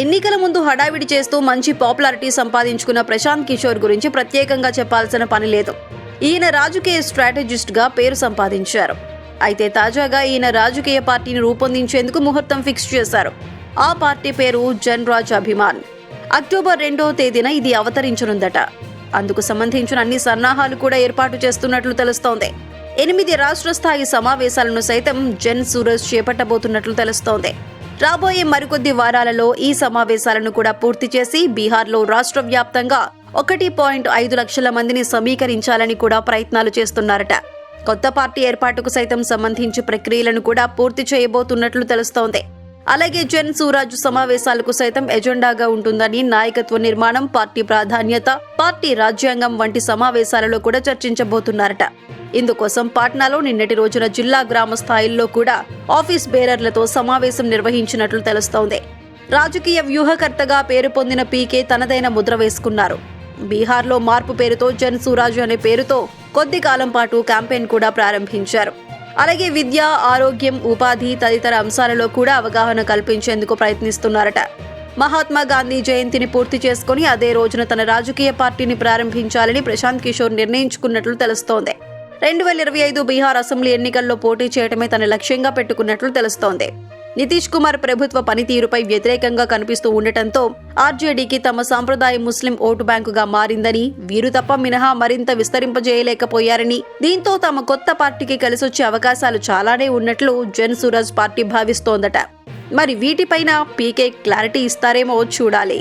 ఎన్నికల ముందు హడావిడి చేస్తూ మంచి పాపులారిటీ సంపాదించుకున్న ప్రశాంత్ కిషోర్ గురించి ప్రత్యేకంగా చెప్పాల్సిన పని లేదు. ఈయన రాజకీయ స్ట్రాటజిస్ట్గా పేరు సంపాదించారు. అయితే తాజాగా ఈయన రాజకీయ పార్టీని రూపొందించేందుకు ముహూర్తం ఫిక్స్ చేశారు. ఆ పార్టీ పేరు జన్రాజ్ అభిమాన్. అక్టోబర్ రెండో తేదీన ఇది అవతరించనుందట. అందుకు సంబంధించిన అన్ని సన్నాహాలు కూడా ఏర్పాటు చేస్తున్నట్లు తెలుస్తోంది. ఎనిమిది రాష్ట్ర స్థాయి సమావేశాలను సైతం జన్ సూరజ్ చేపట్టబోతున్నట్లు తెలుస్తోంది. రాబోయే మరికొద్ది వారాలలో ఈ సమావేశాలను కూడా పూర్తి చేసి బీహార్లో రాష్ట్ర వ్యాప్తంగా ఒకటి పాయింట్ ఐదు లక్షల మందిని సమీకరించాలని కూడా ప్రయత్నాలు చేస్తున్నారట. కొత్త పార్టీ ఏర్పాటుకు సైతం సంబంధించి ప్రక్రియలను కూడా పూర్తి చేయబోతున్నట్లు తెలుస్తోంది. అలాగే జన్ సూరాజ్ సమావేశాలకు సైతం ఎజెండాగా ఉంటుందని నాయకత్వ నిర్మాణం పార్టీ ప్రాధాన్యత పార్టీ రాజ్యాంగం వంటి సమావేశాలలో కూడా చర్చించబోతున్నారట. ఇందుకోసం పాట్నాలో నిన్నటి రోజున జిల్లా గ్రామ స్థాయిల్లో కూడా ఆఫీస్ బేరర్లతో సమావేశం నిర్వహించినట్లు తెలుస్తోంది. రాజకీయ వ్యూహకర్తగా పేరు పొందిన పీకే తనదైన ముద్ర వేసుకున్నారు. బీహార్లో మార్పు పేరుతో జన్ సూరాజ్ అనే పేరుతో కొద్ది కాలం పాటు క్యాంపెయిన్ కూడా ప్రారంభించారు. అలాగే విద్య ఆరోగ్యం ఉపాధి తదితర అంశాలలో కూడా అవగాహన కల్పించేందుకు ప్రయత్నిస్తున్నారట. మహాత్మా గాంధీ జయంతిని పూర్తి చేసుకుని అదే రోజున తన రాజకీయ పార్టీని ప్రారంభించాలని ప్రశాంత్ కిషోర్ నిర్ణయించుకున్నట్లు తెలుస్తోంది. రెండు వేల ఇరవై ఐదు బీహార్ అసెంబ్లీ ఎన్నికల్లో పోటీ చేయడమే తన లక్ష్యంగా పెట్టుకున్నట్లు తెలుస్తోంది. నితీష్ కుమార్ ప్రభుత్వ పనితీరుపై వ్యతిరేకంగా కనిపిస్తూ ఉండటంతో ఆర్జేడీకి తమ సాంప్రదాయ ముస్లిం ఓటు బ్యాంకుగా మారిందని వీరు తప్ప మినహా మరింత విస్తరింపజేయలేకపోయారని దీంతో తమ కొత్త పార్టీకి కలిసొచ్చే అవకాశాలు చాలానే ఉన్నట్లు జన్ సూరజ్ పార్టీ భావిస్తోందట. మరి వీటిపైన పీకే క్లారిటీ ఇస్తారేమో చూడాలి.